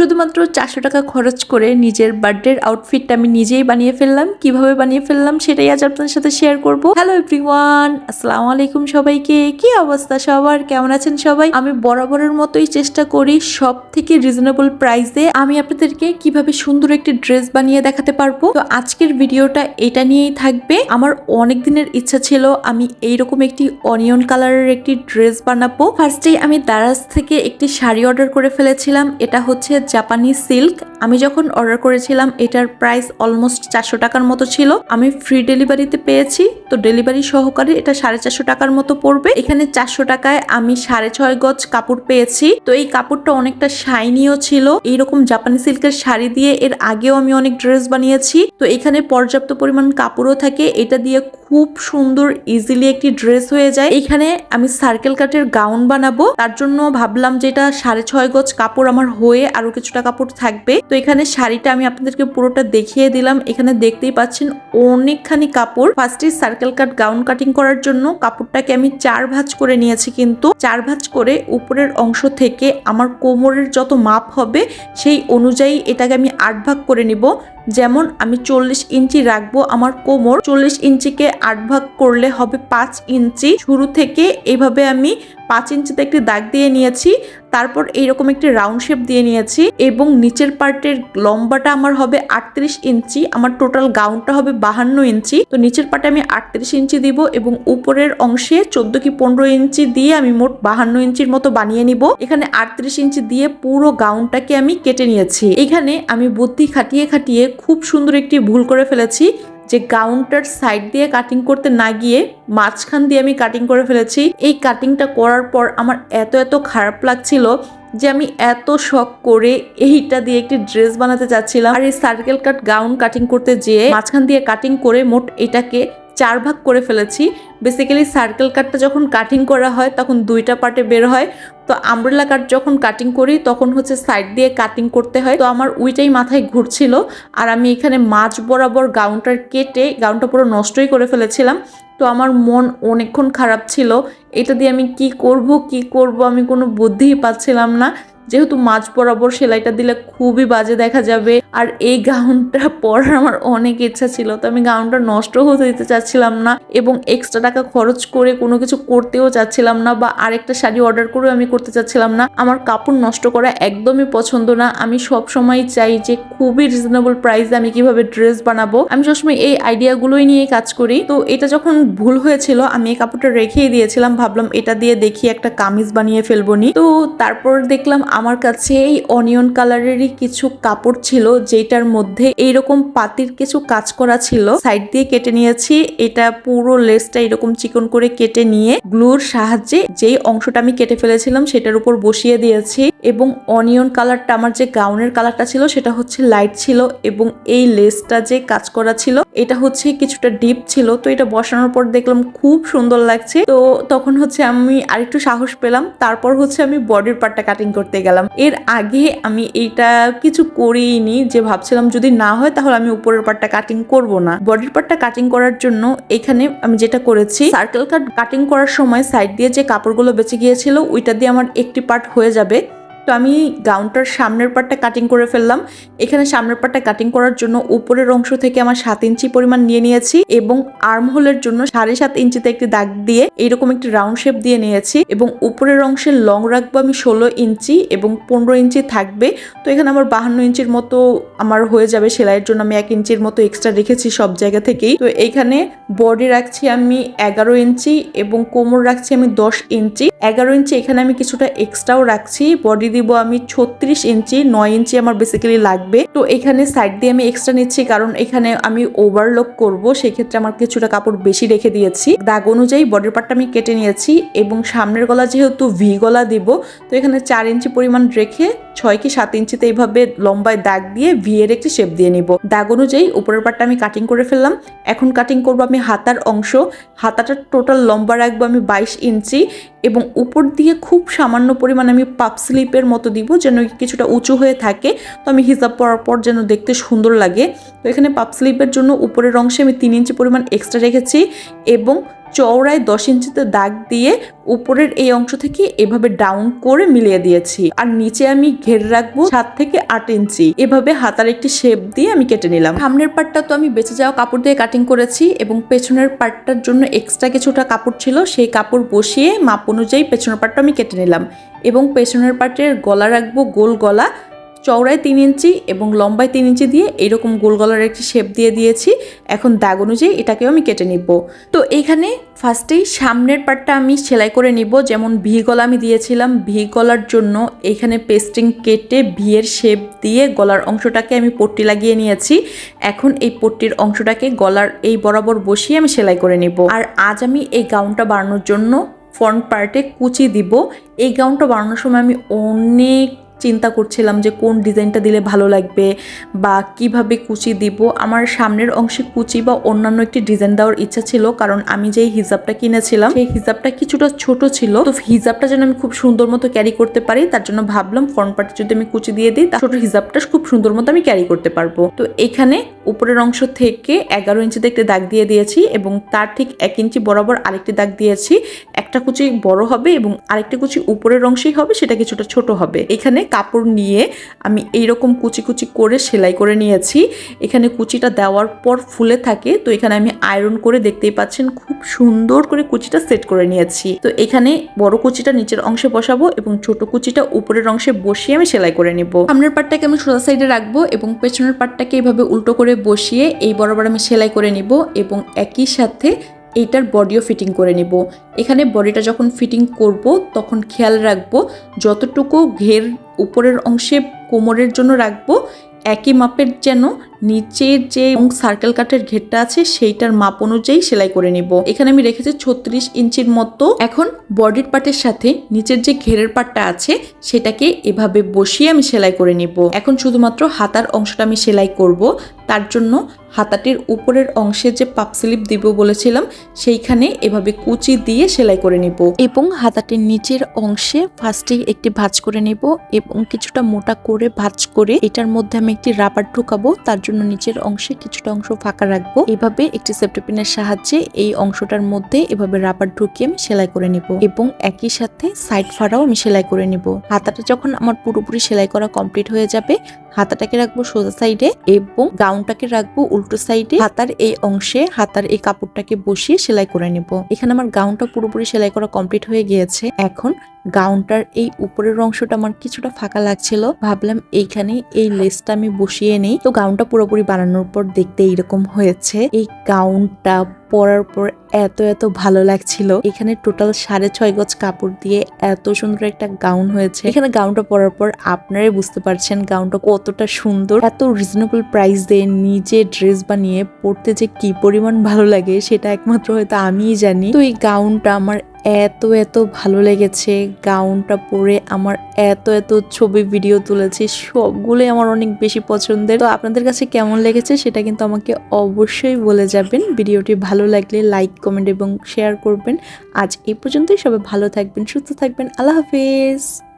শুধুমাত্র চারশো টাকা খরচ করে নিজের বার্থডের আউটফিটটা আমি নিজেই বানিয়ে ফেললাম। কীভাবে বানিয়ে ফেললাম সেটাই আজ আপনাদের সাথে শেয়ার করব। হ্যালো এভরিওয়ান আসসালামু আলাইকুম সবাইকে। কি অবস্থা সবার? কেমন আছেন সবাই? আমি বরাবরের মতোই চেষ্টা করি সব থেকে রিজনেবল প্রাইসে আমি আপনাদেরকে কীভাবে সুন্দর একটি ড্রেস বানিয়ে দেখাতে পারব। তো আজকের ভিডিওটা এটা নিয়েই থাকবে। আমার অনেক দিনের ইচ্ছা ছিল আমি এইরকম একটি অনিয়ন কালারের একটি ড্রেস বানাবো। ফার্স্টেই আমি দারাজ থেকে একটি শাড়ি অর্ডার করে ফেলেছিলাম। এটা হচ্ছে জাপানি সিল্ক, আমি যখন অর্ডার করেছিলাম, এটার প্রাইস অলমোস্ট চারশো টাকার মতো ছিল। আমি ফ্রি ডেলিভারিতে পেয়েছি, তো ডেলিভারি সহকারে এটা সাড়ে চারশো টাকার মতো পড়বে। এখানে চারশো টাকায় আমি সাড়ে ছয় গজ কাপড় পেয়েছি, তো এই কাপড়টা অনেকটা শাইনিও ছিল। এইরকম জাপানি সিল্কের শাড়ি দিয়ে এর আগেও আমি অনেক ড্রেস বানিয়েছি, তো এখানে পর্যাপ্ত পরিমাণ কাপড়ও থাকে। এটা দিয়ে খুব সুন্দর ইজিলি একটি ড্রেস হয়ে যায়। এখানে আমি সার্কেল কাটের গাউন বানাবো, তার জন্য ভাবলাম যে এটা সাড়ে ছয় গজ কাপড় আমার হয়ে আরও কিছুটা কাপড় থাকবে। তো এখানে শাড়িটা আমি আপনাদেরকে পুরোটা দেখিয়ে দিলাম। এখানে দেখতেই পাচ্ছেন অনেকখানি কাপড়। ফার্স্টে সার্কেল কাট গাউন কাটিং করার জন্য কাপড়টাকে আমি চার ভাঁজ করে নিয়েছি কিন্তু চার ভাঁজ করে উপরের অংশ থেকে আমার কোমরের যত মাপ হবে সেই অনুযায়ী এটাকে আমি আট ভাগ করে নিব। যেমন আমি চল্লিশ ইঞ্চি রাখব আমার কোমর, চল্লিশ ইঞ্চিকে আট ভাগ করলে হবে পাঁচ ইঞ্চি। শুরু থেকে এইভাবে আমি পাঁচ ইঞ্চিতে একটি দাগ দিয়ে নিয়েছি। তারপর এইরকম একটি রাউন্ড শেপ দিয়ে নিয়েছি এবং নিচের পার্টের লম্বাটা আমার হবে আটত্রিশ ইঞ্চি, আমার টোটাল গাউনটা হবে বাহান্ন ইঞ্চি। তো নিচের পার্টে আমি আটত্রিশ ইঞ্চি দিব এবং উপরের অংশে চোদ্দ কি পনেরো ইঞ্চি দিয়ে আমি মোট বাহান্ন ইঞ্চির মতো বানিয়ে নিব। এখানে আটত্রিশ ইঞ্চি দিয়ে পুরো গাউনটাকে আমি কেটে নিয়েছি। এখানে আমি বুদ্ধি খাটিয়ে খাটিয়ে খুব সুন্দর একটি ভুল করে ফেলেছি। যে গাউনটার সাইড দিয়ে কাটিং করতে না গিয়ে মাঝখান দিয়ে আমি কাটিং করে ফেলেছি। এই কাটিংটা করার পর আমার এত এত খারাপ লাগছিল যে আমি এত শখ করে এইটা দিয়ে একটি ড্রেস বানাতে চাচ্ছিলাম। আর এই সার্কেল কাট গাউন কাটিং করতে যেয়ে মাঝখান দিয়ে কাটিং করে মোট এটাকে চার ভাগ করে ফেলেছি। বেসিক্যালি সার্কেল কাটটা যখন কাটিং করা হয়, তখন দুইটা পার্টে বের হয়। তো আমব্রেলা কাট যখন কাটিং করি, তখন হচ্ছে সাইড দিয়ে কাটিং করতে হয়। তো আমার ওইটাই মাথায় ঘুরছিল। আর আমি এখানে মাছ বরাবর গাউনটার কেটে গাউনটা পুরো নষ্টই করে ফেলেছিলাম। তো আমার মন অনেকক্ষণ খারাপ ছিল। এটা দিয়ে আমি কি করব কি করব আমি কোনো বুদ্ধিই পাচ্ছিলাম না। যেহেতু মাছ বরাবর সেলাইটা দিলে খুবই বাজে দেখা যাবে। আর এই গাউনটা পরার আমার অনেক ইচ্ছা ছিল, তো আমি গাউনটা নষ্ট হতে দিতে চাচ্ছিলাম না এবং এক্সট্রা টাকা খরচ করে কোনো কিছু করতেও চাচ্ছিলাম না বা আরেকটা শাড়ি অর্ডার করেও আমি করতে চাচ্ছিলাম না। আমার কাপড় নষ্ট করা একদমই পছন্দ না। আমি সব সময় চাই যে খুবই রিজনেবল প্রাইসে আমি কীভাবে ড্রেস বানাবো। আমি সবসময় এই আইডিয়াগুলোই নিয়ে কাজ করি। তো এটা যখন ভুল হয়েছিল, আমি এই কাপড়টা রেখেই দিয়েছিলাম। ভাবলাম এটা দিয়ে দেখি একটা কামিজ বানিয়ে ফেলব নি। তো তারপর দেখলাম আমার কাছে এই অনিয়ন কালারেরই কিছু কাপড় ছিল যেটার মধ্যে এইরকম পাতির কিছু কাজ করা ছিল। সাইড দিয়ে কেটে নিয়েছি, এটা পুরো লেসটা এরকম চিকন করে কেটে নিয়ে গ্লুর সাহায্যে যেই অংশটা আমি কেটে ফেলেছিলাম, সেটার উপর বসিয়ে দিয়েছি। এবং অনিয়ন কালারটা, আমার যে গাউনের কালারটা ছিল সেটা হচ্ছে লাইট ছিল এবং এই লেসটা যে কাজ করা ছিল, এটা হচ্ছে কিছুটা ডিপ ছিল। তো এটা বসানোর পর দেখলাম খুব সুন্দর লাগছে। তো তখন হচ্ছে আমি আরেকটু সাহস পেলাম, তারপর হচ্ছে আমি বডির পার্টটা কাটিং করতে গেলাম। এর আগে আমি এইটা কিছু করিনি, যে ভাবছিলাম যদি না হয় তাহলে আমি উপরের পার্টটা কাটিং করব না। বডির পার্টটা কাটিং করার জন্য এখানে আমি যেটা করেছি সার্কেল কাট কাটিং করার সময় সাইড দিয়ে যে কাপড়গুলো বেঁচে গিয়েছিল, ওইটা দিয়ে আমার একটি পার্ট হয়ে যাবে। তো আমি গাউনটার সামনের পার্টটা কাটিং করে ফেললাম। এখানে সামনের পার্টটা কাটিং করার জন্য উপরের অংশ থেকে আমার সাত ইঞ্চি পরিমাণ নিয়ে নিয়েছি এবং আর্ম হোলের জন্য সাড়ে সাত ইঞ্চিতে একটি দাগ দিয়ে এইরকম একটি রাউন্ড শেপ দিয়ে নিয়েছি এবং উপরের অংশের লং রাখব আমি ষোলো ইঞ্চি এবং পনেরো ইঞ্চি থাকবে। তো এখানে আমার বাহান্ন ইঞ্চির মতো আমার হয়ে যাবে, সেলাইয়ের জন্য আমি এক ইঞ্চির মতো এক্সট্রা রেখেছি সব জায়গা থেকেই। তো এখানে বডি রাখছি আমি এগারো ইঞ্চি এবং কোমর রাখছি আমি দশ ইঞ্চি। এগারো ইঞ্চি, এখানে আমি কিছুটা এক্সট্রাও রাখছি। বডি দিব আমি ছত্রিশ ইঞ্চি, নয় ইঞ্চি আমার বেসিক্যালি লাগবে। তো এখানে সাইড দিয়ে আমি এক্সট্রা নিচ্ছি কারণ এখানে আমি ওভারলোক করব, সেক্ষেত্রে আমার কিছুটা কাপড় বেশি রেখে দিয়েছি। দাগ অনুযায়ী বডির পার্টটা আমি কেটে নিয়েছি এবং সামনের গলা যেহেতু ভি গলা দিব, তো এখানে চার ইঞ্চি পরিমাণ রেখে ছয় কি সাত ইঞ্চিতে এইভাবে লম্বায় দাগ দিয়ে ভি এর একটি শেপ দিয়ে নিব। দাগ অনুযায়ী উপরের পার্টটা আমি কাটিং করে ফেললাম। এখন কাটিং করব আমি হাতার অংশ। হাতাটার টোটাল লম্বা রাখব আমি বাইশ ইঞ্চি এবং উপর দিয়ে খুব সামান্য পরিমাণ আমি পাপ স্লিপের মতো দিব যেন কিছুটা উঁচু হয়ে থাকে। তো আমি হিসাব পরার পর যেন দেখতে সুন্দর লাগে। তো এখানে পাপ স্লিপের জন্য উপরের অংশে আমি তিন ইঞ্চি পরিমাণ এক্সট্রা রেখেছি এবং চওড়ায় দশ ইঞ্চিতে দাগ দিয়ে উপরের এই অংশ থেকে এভাবে ডাউন করে মিলিয়ে দিয়েছি। আর নিচে আমি ঘের রাখব সাত থেকে আট ইঞ্চি। এভাবে হাতার একটি শেপ দিয়ে আমি কেটে নিলাম। সামনের পার্টটা তো আমি বেঁচে যাওয়া কাপড় দিয়ে কাটিং করেছি এবং পেছনের পার্টটার জন্য এক্সট্রা কিছুটা কাপড় ছিল, সেই কাপড় বসিয়ে মাপ অনুযায়ী পেছনের পার্টটা আমি কেটে নিলাম। এবং পেছনের পার্টের গলা রাখব গোল গলা। চওড়ায় তিন ইঞ্চি এবং লম্বায় তিন ইঞ্চি দিয়ে এইরকম গোল গলার একটি শেপ দিয়ে দিয়েছি। এখন দাগ অনুযায়ী এটাকেও আমি কেটে নিব। তো এখানে ফার্স্টেই সামনের পার্টটা আমি সেলাই করে নিব। যেমন ভি গলা আমি দিয়েছিলাম। ভি গলার জন্য এখানে পেস্টিং কেটে ভিয়ের শেপ দিয়ে গলার অংশটাকে আমি পট্টি লাগিয়ে নিয়েছি। এখন এই পট্টির অংশটাকে গলার এই বরাবর বসিয়ে আমি সেলাই করে নিব। আর আজ আমি এই গাউনটা বানানোর জন্য ফ্রন্ট পার্টে কুচি দিব। এই গাউনটা বানানোর সময় আমি অনেক চিন্তা করছিলাম যে কোন ডিজাইনটা দিলে ভালো লাগবে বা কীভাবে কুচি দিব। আমার সামনের অংশে কুচি বা অন্যান্য একটি ডিজাইন দেওয়ার ইচ্ছা ছিল, কারণ আমি যেই হিজাবটা কিনেছিলাম, সেই হিজাবটা কিছুটা ছোট ছিল। তো হিজাবটা যেন আমি খুব সুন্দর মতো ক্যারি করতে পারি, তার জন্য ভাবলাম ফ্রন্ট পার্টে যদি আমি কুচি দিয়ে দিই তার ছোট হিজাবটা খুব সুন্দর মতো আমি ক্যারি করতে পারব। তো এখানে উপরের অংশ থেকে এগারো ইঞ্চিতে একটি দাগ দিয়ে দিয়েছি এবং তার ঠিক এক ইঞ্চি বরাবর আরেকটি দাগ দিয়েছি। একটা কুচি বড় হবে এবং আরেকটা কুচি উপরের অংশেই হবে, সেটা কিছুটা ছোট হবে। এখানে কাপড় নিয়ে আমি এইরকম কুচি কুচি করে সেলাই করে নিয়েছি। এখানে কুচিটা দেওয়ার পর ফুলে থাকে, তো এখানে আমি আয়রন করে দেখতেই পাচ্ছেন খুব সুন্দর করে কুচিটা সেট করে নিয়েছি। তো এখানে বড় কুচিটা নিচের অংশে বসাবো এবং ছোট কুচিটা উপরের অংশে বসিয়ে আমি সেলাই করে নিব। সামনের পাটটাকে আমি সোজা সাইডে রাখব এবং পেছনের পাটটাকে এইভাবে উল্টো করে বসিয়ে এই বরাবর আমি সেলাই করে নিব এবং একই সাথে এইটার বডিও ফিটিং করে নেব। এখানে বডিটা যখন ফিটিং করব, তখন খেয়াল রাখব, যতটুকু ঘের উপরের অংশে কোমরের জন্য রাখব, একই মাপের যেন নিচের যে সার্কেল কাটের ঘেরটা আছে, সেইটার মাপ অনুযায়ী সেলাই করে নিব। এখানে আমি রেখেছি ছত্রিশ ইঞ্চির মতো। এখন বডির পার্টের সাথে নিচের যে ঘেরের পার্টটা আছে, সেটাকে এভাবে বসিয়ে আমি সেলাই করে নিব। এখন শুধুমাত্র হাতার অংশটা আমি সেলাই করব। তার জন্য হাতাটির উপরের অংশে যে পাপ স্লিপ দিব বলেছিলাম, সেইখানে এভাবে কুচি দিয়ে সেলাই করে নিব। এবং হাতাটির নিচের অংশে ফার্স্টে একটি ভাঁজ করে নিব এবং কিছুটা মোটা করে ভাঁজ করে এটার মধ্যে আমি একটি রাবার ঢুকাবো। তার জন্য নিচের অংশে কিছুটা অংশ ফাঁকা রাখব। এভাবে একটি সেপ্টেপিনের সাহায্যে এই অংশটার মধ্যে এভাবে রাবার ঢুকিয়ে আমি সেলাই করে নিব এবং একই সাথে সাইড ফাড়াও আমি সেলাই করে নিব। হাতাটা যখন আমার পুরোপুরি সেলাই করা কমপ্লিট হয়ে যাবে, হাতাটাকে রাখব সোজা সাইডে এবং গাউনটাকে রাখব উল্টো সাইডে। হাতার এই অংশে হাতার এই কাপড়টাকে বসিয়ে সেলাই করে নেব। এখানে আমার গাউনটা পুরোপুরি সেলাই করা কমপ্লিট হয়ে গিয়েছে। এখন গাউনটার এই উপরের অংশটা আমার কিছুটা ফাঁকা লাগছিল। ভাবলাম এইখানে এই লেসটা আমি বসিয়ে নেই। তো গাউনটা পুরোপুরি বানানোর পর দেখতে এইরকম হয়েছে। এই গাউনটা পরার পর এত এত ভালো লাগছিল। এখানে টোটাল সাড়ে ছয় গজ কাপড় দিয়ে এত সুন্দর একটা গাউন হয়েছে। এখানে গাউনটা পরার পর আপনারাই বুঝতে পারছেন গাউনটা কতটা সুন্দর। এত রিজনেবল প্রাইস দিয়ে নিজে ড্রেস বানিয়ে পড়তে যে কি পরিমাণ ভালো লাগে, সেটা একমাত্র হয়তো আমিই জানি। তো এই গাউনটা আমার এত এত ভালো লেগেছে। গাউনটা পরে আমার এত এত ছবি ভিডিও তুলেছি। সবগুলোই আমার অনেক বেশি পছন্দের। তো আপনাদের কাছে কেমন লেগেছে সেটা কিন্তু আমাকে অবশ্যই বলে যাবেন। ভিডিওটি ভালো লাগলে লাইক কমেন্ট এবং শেয়ার করবেন। আজ এই পর্যন্তই। সবাই ভালো থাকবেন, সুস্থ থাকবেন। আল্লাহ হাফেজ।